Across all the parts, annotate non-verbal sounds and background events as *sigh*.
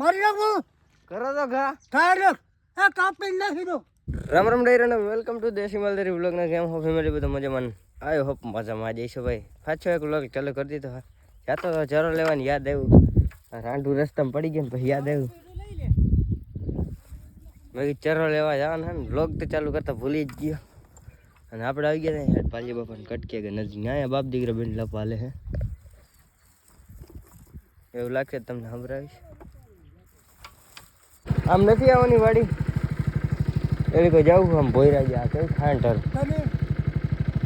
મારી નાખું કરો તો ઘા. કાપી નાખી દો. રામ રામ ડાયરા વેલકમ ટુ દેશી માલધારી વ્લોગના કેમ હો ફેમિલી બધું મજામાં? આવ્યો હોપ મજામાં જઈશું ભાઈ. પાછો એક વ્લોગ ચાલુ કરી દીધો જાતો તો જરો લેવાની યાદ આવ્યું. રાંડું રસ્તામાં પડી ગયું ને પછી યાદ આવ્યું. મેં ચરો લેવા જવાના ને. વ્લોગ તો ચાલુ કરતા ભૂલી જ ગયો. અને આપણે આવી ગયા ને પાલી બાપાને કટકે કે નજીક. અહીંયા બાપ દીકરા બેન લપા લે હે. એવું લાગશે તમને સંભળાવીશ. આમ નથી આવવાની વાડી? એવી કોઈ જાવું આમ ભોયરા ગયા કઈ ખાંડર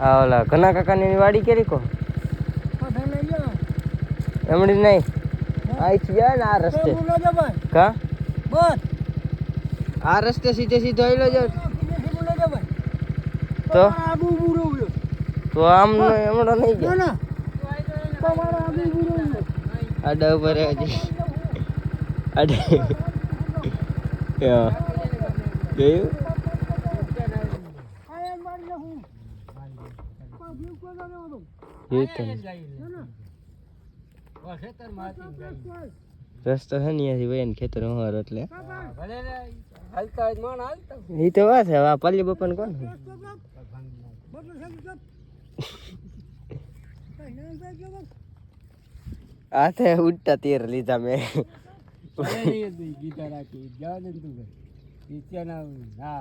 હા ઓલા ઘના કાકાની વાડી કેરી પાછા એમડી નહીં. છે જાય ને આ રસ્તે. કા? આ રસ્તે સીધે સીધો આવેલો જાવ તો? તો આમ એમડો નહીં ગયો. આડા ઉપર હજી આડે ના ના રસ્તો છે ને અહીંયાથી વયન એટલે એ તો વાત છે આ પાલી બાપાને કોણ છે? ઉડતા તીર લીધા મેં ગીતા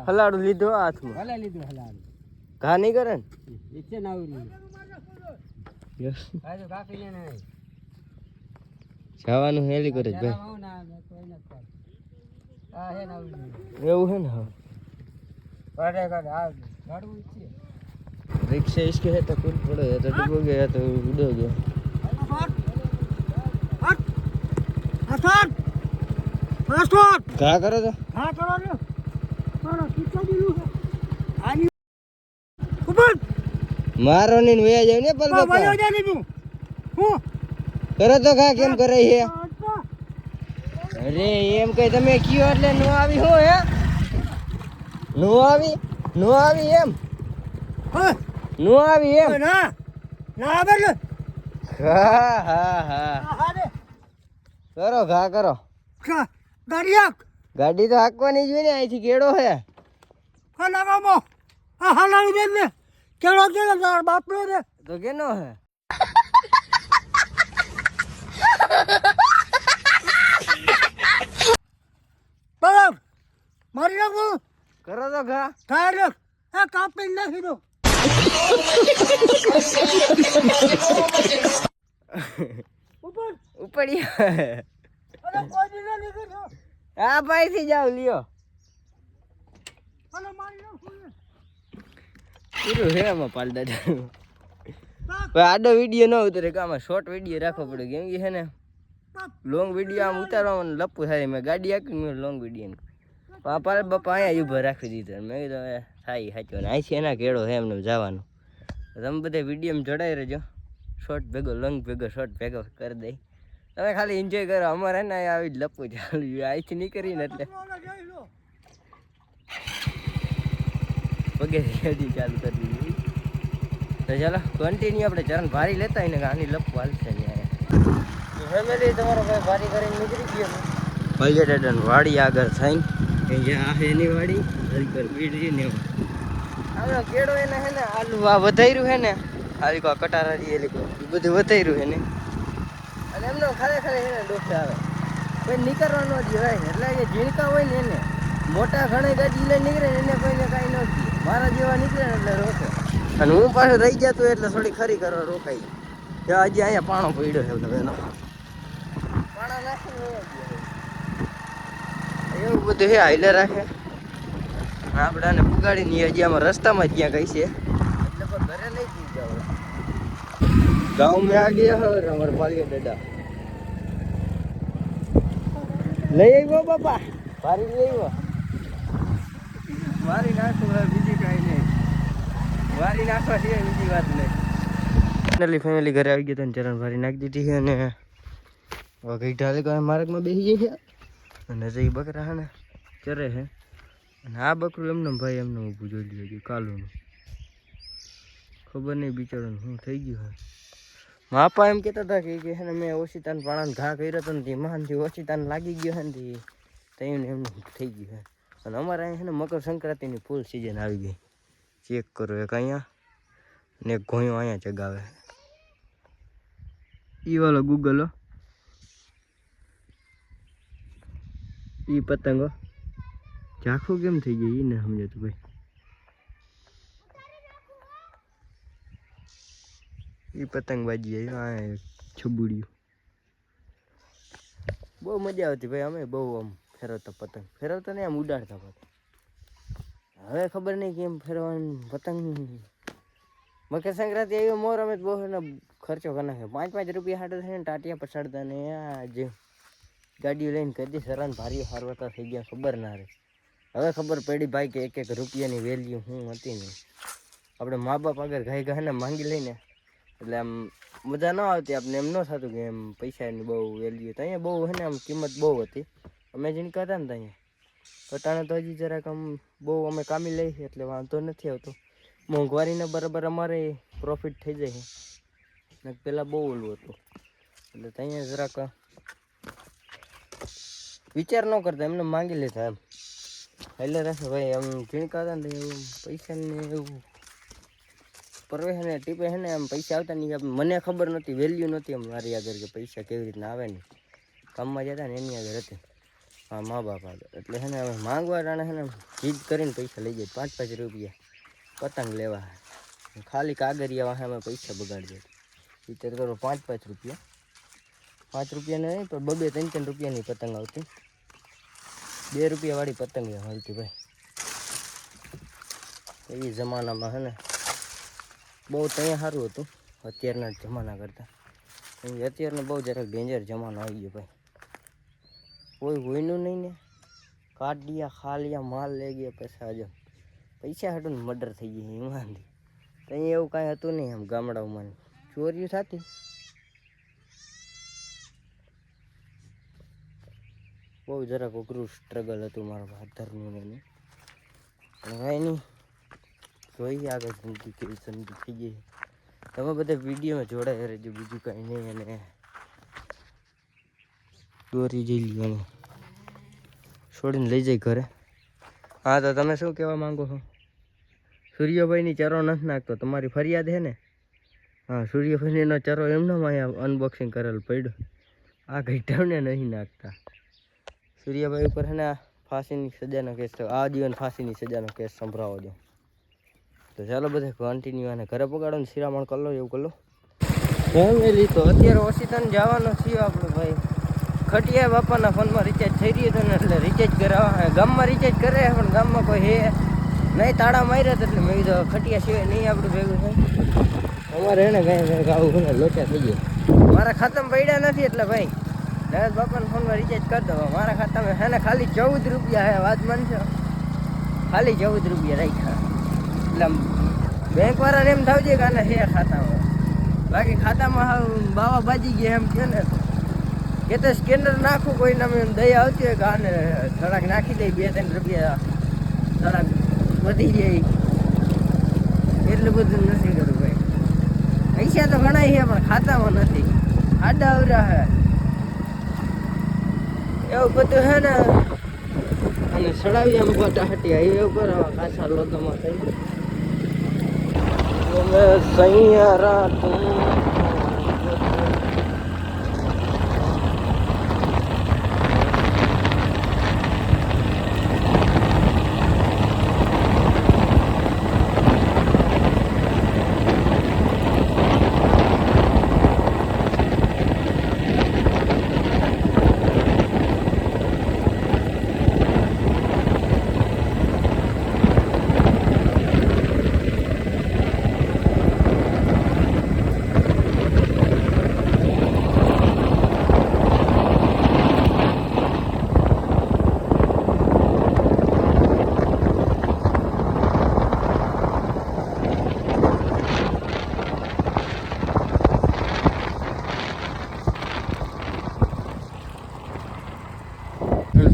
હલાડું લીધું હાથમાં. ભલે લીધું હલાલ ઘા નહીં કરે ને? ઈચ્છે ના જવાનું હેલી કરે છે ને આવ ના કોઈ ના કર આ હે, તો ઉરી એવું તો ને હા કાઢે કાઢે આ ગાડવું મારો કિચ્ચો દીલું જાવ ને કરો તો ઘા કેમ કરે છે? અરે એમ કઈ તમે કયો એટલે નો આવી હો હે? નો આવી નો આવી એમ? નો આવી એમ? ના ના. આવે હા હા હા. કરો ઘા કરો? ઘા ગાડી તો હાંકવાની જોઈએ ને અહીંથી કેડો હે. કેળો કેળો તાર બાપનો રે તો કેનો હે? બરાબર. મારી નાખું. કરો તો ઘા. ટાયર એ કાપી નાખી દો. *laughs* ઉપર. ઉપડી અરે કોઈ દી ના નીકળી છો આ જાવ લ્યો. પૂરું હે આમાં પાલ દાદા આડો વીડિયો ન ઉતરે કે આમાં શોર્ટ વીડિયો રાખવો પડે કેમ કે છે ને લોંગ વીડિયો આમ ઉતારવામાં લપુ થાય. મેં ગાડી આપી મેં લોંગ વીડિયો પાપા બાપા અહીંયા ઊભા રાખી દીધો. મેં કીધું હવે થાય સાચો. ને અહીંથી છે એના કેળો છે એમને જવાનું. તમે બધા વિડીયોમાં જોડાઈ રહેજો. શોર્ટ ભેગો લોંગ ભેગો શોર્ટ ભેગો કરી દઈ. તમે ખાલી એન્જોય કરો. અમારે ને આવી જ લપુ ચાલુ અહીંથી નીકળીને એટલે. ઓલા જોઈ પગે હજી ચાલુ કરી દીધી. તો ચાલો કન્ટિન્યુ આપણે ચરણ ભારી લેતા હોય ને આની લપ હાલશે ને ફેમિલી તમારો ભાઈ ભારી કરીને નીકળી ગયો ભાઈ વાડી આગળ થઈને. અહીંયા આ એની વાડી હરિકર બીડી ને આપણે કેળો એને હે ને આલુ આ વધાર્યું હે ને. આ કો કટારા એ એલી કો બધું વધાર્યું હે ને. અને એમનો ખરેખર એને દુઃખ આવે. કોઈ નીકળવાનો જ હોય એટલે કે ઝીણકા હોય ને એને. મોટા ઘણી ગાડી લઈ નીકળે ને એને કોઈને કાંઈ ન મારા જેવા નીકળે ને એટલે રોકે. અને હું પાછો રહી જતો એટલે થોડી ખરી કરવા રોકાઈ કે આજે અહીંયા પાણો પડ્યો છે તમે એનો. પાણા એવું બધું હે હાઈલે રાખે. આપણાને પુગાડી નહીં હજી આમાં રસ્તામાં જ ક્યાં કઈ છે. એટલે ઘરે નહીં પહોંચાવે ગાઉં મેં આ ગયા હવે અમારે પાલિયા દાદા લઈ આવ્યો બાપા. ભારી લઈ આવ્યો. વારી નાખો બીજી કાંઈ નહીં. વારી નાખવા છે બીજી વાત નહીં. ફાઇનલી ફેમિલી ઘરે આવી ગયો તો ચરણ ભારી નાખી દીધી છે અને હવે ઢાલે માર્ગમાં બેસી જાય છે અને જે બકરા છે ને ચરે છે. અને આ બકરું એમને ભાઈ એમને ઊભું જોઈ લીધું કાલુનું. ખબર નહીં બિચારાનું શું થઈ ગયું છે. માપા એમ કહેતા હતા કે કે ને મેં ઓશિતાને પાણાને ઘા કર્યો હતો ને માનથી ઓશિતાને લાગી ગયો હે ને તે તઈને એમનું થઈ ગયું હે. અને અમારે અહીંયા છે ને મકર સંક્રાંતિની ફૂલ સિઝન આવી ગઈ. ચેક કરો એક અહીંયા. ને ગોયો અહીંયા ચગાવે ઈ વાલો ગૂગલ ઈ પતંગો ઝાખું કેમ થઈ ગયું? એ ને સમજાતું ભાઈ. ઈ પતંગબાજી આવી આ છબુડિયું બહુ મજા આવતી ભાઈ, અમે બહુ આમ ફેરવતા પતંગ. ફેરવતા નહીં, આમ ઉડાડતા પતંગ. હવે ખબર નહીં કેમ ફેરવાનું પતંગ મકર સંક્રાંતિ આવ્યો મોર અમે બહુ એનો ખર્ચો કરી નાખ્યો. પાંચ પાંચ રૂપિયા હાટો થઈને ટાટિયા પછાડતા ને આ જે ગાડીઓ લઈને કદી સરાન ભારી હારવાતા થઈ ગયા, ખબર ના રહે. હવે ખબર પડી ભાઈ કે એક એક રૂપિયાની વેલ્યુ હું હતી ને. આપણે મા બાપ આગળ ગાય ગાને માંગી લઈને એટલે આમ મજા ન આવતી આપણે એમ ન થતું કે એમ પૈસાની બહુ વેલ્યુ તો અહીંયા બહુ હે ને, આમ કિંમત બહુ હતી. અમે જેને કરતા ને ત્યાં પટાણે તો હજી જરાક આમ બહુ અમે કામી લઈએ એટલે વાંધો નથી આવતો. મોંઘવારીને બરાબર અમારે પ્રોફિટ થઈ જાય ને પહેલાં બહુ ઓલું હતું. એટલે ત્યાં જરાક વિચાર ન કરતા, એમને માંગી લેતા એમ. એટલે ભાઈ, આમ ઝીણકા હતા ને પૈસા પૈસાને એવું પરવે ને, ટીપે છે ને, આમ પૈસા આવતા નહીં. મને ખબર નહોતી વેલ્યુ નહોતી આમ મારી આગળ કે પૈસા કેવી રીતના આવે ને. કામમાં જતા ને એની આગળ હતી. હા, મા બાપ આગળ. એટલે છે ને, હવે માંગવા રાણે છે ને, જીદ કરીને પૈસા લઈ જાય. પાંચ પાંચ રૂપિયા પતંગ લેવા ખાલી કાગરિયા વાહે અમે પૈસા બગાડી દે વિચાર કરો પાંચ પાંચ રૂપિયા પાંચ રૂપિયાને નહીં, પણ બબે ત્રણ ત્રણ રૂપિયાની પતંગ આવતી. બે રૂપિયાવાળી પતંગ મળતી ભાઈ. એ જમાનામાં હે ને બહુ ત્યાં સારું હતું, અત્યારના જમાના કરતાં. અત્યારનો બહુ જરાક ડેન્જર જમાનો આવી ગયો ભાઈ. કોઈ હોયનું નહીં ને. કાઢિયા ખાલિયા, માલ લઈ ગયા પછી આજે પૈસા હાટું મર્ડર થઈ ગયા એમાંથી ત્યાં એવું કાંઈ હતું નહીં આમ ગામડાઓમાં. ચોરીઓ થતી. બહુ જરાક અઘરું સ્ટ્રગલ હતું મારા ફાધરનું ને એનું. પણ કાંઈ નહીં. જોઈએ આગળ જિંદગી કેવી જિંદગી થઈ ગઈ. તમે બધા વિડીયોમાં જોડાયા રહેજો, બીજું કાંઈ નહીં અને દોરી જઈ અને છોડીને લઈ જાય ઘરે. હા, તો તમે શું કહેવા માંગો છો? સૂર્યભાઈની ચરો નથી નાખતો, તમારી ફરિયાદ છે ને? હા, સૂર્યભાઈનો ચરો એમનો અહીંયા અનબોક્સિંગ કરેલ પડ્યો. આ ઘટાવને નહીં નાખતા. સૂર્યભાઈ ઉપર છે ને ફાંસીની સજાનો કેસ થયો. આજીવન ફાંસીની સજાનો કેસ સંભળાવો દો. તો ચાલો બધે કન્ટિન્યુ અને ઘરે પગાડો ને શિરામણ કરી લો એવું કરી લો. ફેમિલી તો અત્યારે ઓશિતાને જવાનો છીએ આપણે ભાઈ. ખટિયા બાપાના ફોનમાં રિચાર્જ થઈ રહ્યું હતું ને એટલે રિચાર્જ કરાવવા. ગામમાં રિચાર્જ કરે પણ ગામમાં કોઈ હે. નહીં તાળા માર્યા એટલે મેં કીધું ખટિયા સિવાય નહીં આપણું ભેગું થાય. અમારે એને કાંઈ કાંઈક આવું લોચા થઈ ગયા. મારા ખાતામાં પડ્યા નથી એટલે ભાઈ. દયાલ બાપાના ફોનમાં રિચાર્જ કરી દો. મારા ખાતામાં હે ને ખાલી ચૌદ રૂપિયા હે વાત માનશો ખાલી ચૌદ રૂપિયા રાખ્યા. એટલે બેંક વાળાને એમ થાવ છે કે આને હે ખાતામાં બાકી ખાતામાં હાવ બાવા બાજી ગયા એમ કે ને. કે તો સ્કેનર નાખું, કોઈને એમ દયા આવતી હોય કે આને થોડાક નાખી દઈ બે ત્રણ રૂપિયા થોડાક વધી જાય. એટલું બધું નથી કરવું ભાઈ. પૈસા તો ઘણા છે, પણ ખાતામાં નથી. આડા અવરા હે. એવું બધું હે ને. અને સડાવી એમ ગોટા હટી એવું કરવા ખાસા લોકોમાં થઈ. મેં સૈયારા તું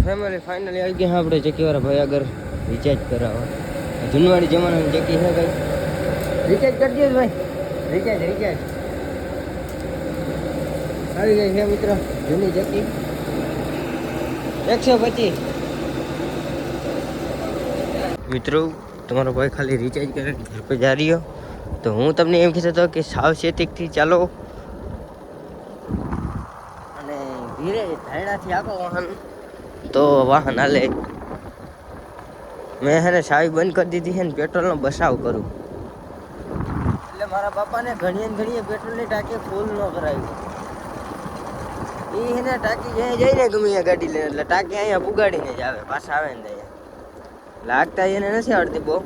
ફેમિલી ફાઇનલી આવી ગયા. આપણે ચકીવાળા ભાઈ આગળ રિચાર્જ કરાવવા. જૂનવાડી જમાનાની ચકી છે ભાઈ. રિચાર્જ કરી દઈએ ભાઈ. રિચાર્જ રિચાર્જ આવી ગઈ છે મિત્ર જૂની ચક્કી એકસો પચીસ. મિત્રો, તમારો ભાઈ ખાલી રિચાર્જ કરે ઘર પર જા રહ્યો તો હું તમને એમ કહેતો હતો કે સાવચેતીથી ચાલો. અને ધીરે ધારણાથી આપો વાહન. તો વાહન હાલે. મેં હે ને સાવી બંધ કરી દીધી છે ને પેટ્રોલનો બસાવ કરું. એટલે મારા બાપાને ઘણીએ ઘણીએ પેટ્રોલની ટાંકી ફૂલ ન કરાવી. એ એને ટાંકી જ્યાં જઈને ગમે ત્યાં ગાડી લઈને એટલે ટાંકી અહીંયા પુગાડીને જ આવે, પાછા આવે ને ત્યાં. લાગતા એને નથી આવડતી બહુ,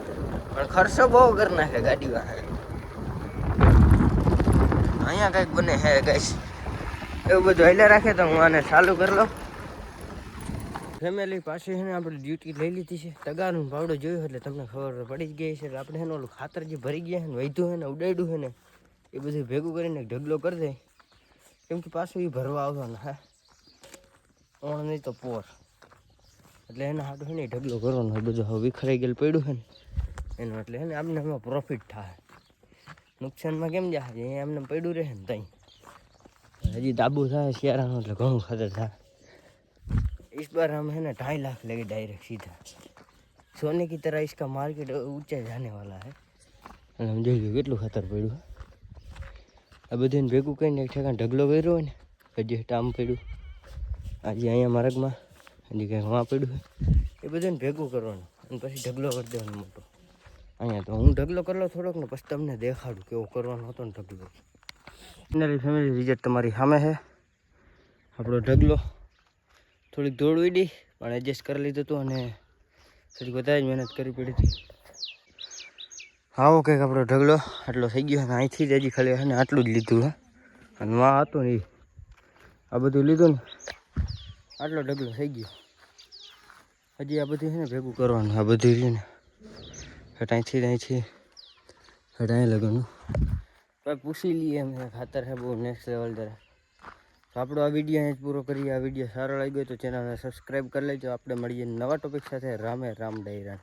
પણ ખર્ચો બહુ કરી નાખે ગાડીમાં. અહીંયા કંઈક બને હે, ગાઈસ. એવું બધું હેલા રાખે તો હું આને ચાલુ કરી લઉં. ફેમિલી પાસે છે ને આપણે ડ્યુટી લઈ લીધી છે. તગારનું પાવડો જોયો એટલે તમને ખબર પડી જ ગઈ છે એટલે આપણે એનું ઓલું ખાતર જે ભરી ગયા ને વૈધું છે ને, ઉડાડ્યું છે ને, એ બધું ભેગું કરીને ઢગલો કરી દે. કેમ કે પાછું એ ભરવા આવવાનું હા. ઓણ નહીં તો પોર. એટલે એના હાટું છે ને ઢગલો કરવાનો એ બધું હવે વિખરાઈ ગયેલું પડ્યું છે ને. એનું એટલે એને ને આપણે એમાં પ્રોફિટ થાય. નુકસાનમાં કેમ જાય? એમને પડ્યું રહે ને ત્યાં હજી દાબુ થાય, શિયાળાનું એટલે ઘણું ખાતર થાય. इस बार हम है ना ढाई लाख लेके डायरेक्ट सीधा सोने की तरह इसका मार्केट ऊंचा जाने वाला है અને આમ જોઈ લો કેટલું ખાતર પડ્યું આ બધું ભેગું કરીને એક ઠેકાણ ઢગલો કર્યો હોય ને હજી ટામ પડ્યું આજે અહીંયા માર્ગમાં હજી કંઈક વાં પડ્યું હોય એ બધાને ભેગું કરવાનું અને પછી ઢગલો કરી દેવાનો મોટો અહીંયા તો હું ઢગલો કરેલો થોડોક ને પછી તમને દેખાડું કેવો કરવાનો હતો ને ઢગલો ફાઇનલી ફેમિલી રિઝલ્ટ તમારી સામે છે આપણો ઢગલો થોડીક દોડ ઉડી પણ એડજસ્ટ કરી લીધું હતું અને થોડીક વધારે જ મહેનત કરવી પડી હતી. આવો કંઈક આપણો ઢગલો આટલો થઈ ગયો અને અહીંથી જ હજી ખાલી અને આટલું જ લીધું હે. અને વા હતું ને. આ બધું લીધું ને આટલો ઢગલો થઈ ગયો. હજી આ બધું છે ને ભેગું કરવાનું આ બધું રહ્યું ને. હટ અહીંથી અહીંથી હટ અહીં લગવાનું પૂછી લઈએ અમે ખાતર છે બહુ નેક્સ્ટ લેવલ જરા તો આપણો આ વીડિયો અહીં જ પૂરો કરીએ. આ વીડિયો સારો લાગ્યો તો ચેનલને સબસ્ક્રાઈબ કરી લેજો. આપણે મળીએ નવા ટોપિક સાથે. રામે રામ ડાયરા